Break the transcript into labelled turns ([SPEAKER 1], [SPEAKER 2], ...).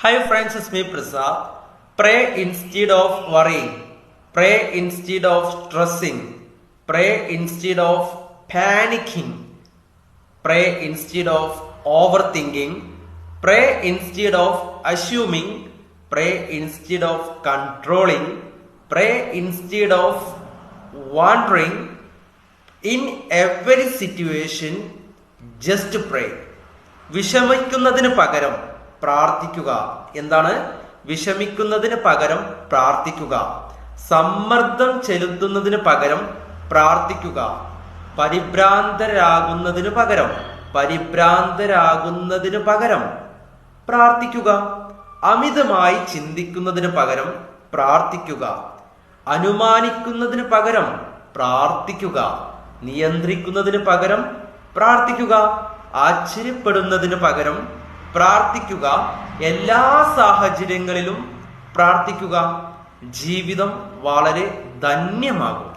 [SPEAKER 1] Hi Francis me Prasad pray instead of worrying pray instead of stressing pray instead of panicking pray instead of overthinking pray instead of assuming pray instead of controlling pray instead of wandering in every situation just pray വിഷമിക്കുന്നതിന് പകരം പ്രാർത്ഥിക്കുക. എന്താണ്? വിഷമിക്കുന്നതിന് പകരം പ്രാർത്ഥിക്കുക. സമ്മർദ്ദം ചെലുത്തുന്നതിന് പകരം പ്രാർത്ഥിക്കുക. പരിഭ്രാന്തരാകുന്നതിന് പകരം പരിഭ്രാന്തരാകുന്നതിന് പകരം പ്രാർത്ഥിക്കുക. അമിതമായി ചിന്തിക്കുന്നതിന് പകരം പ്രാർത്ഥിക്കുക. അനുമാനിക്കുന്നതിന് പകരം പ്രാർത്ഥിക്കുക. നിയന്ത്രിക്കുന്നതിന് പകരം പ്രാർത്ഥിക്കുക. ആശ്ചര്യപ്പെടുന്നതിന് പകരം പ്രാർത്ഥിക്കുക. എല്ലാ സാഹചര്യങ്ങളിലും പ്രാർത്ഥിക്കുക. ജീവിതം വളരെ ധന്യമാകും.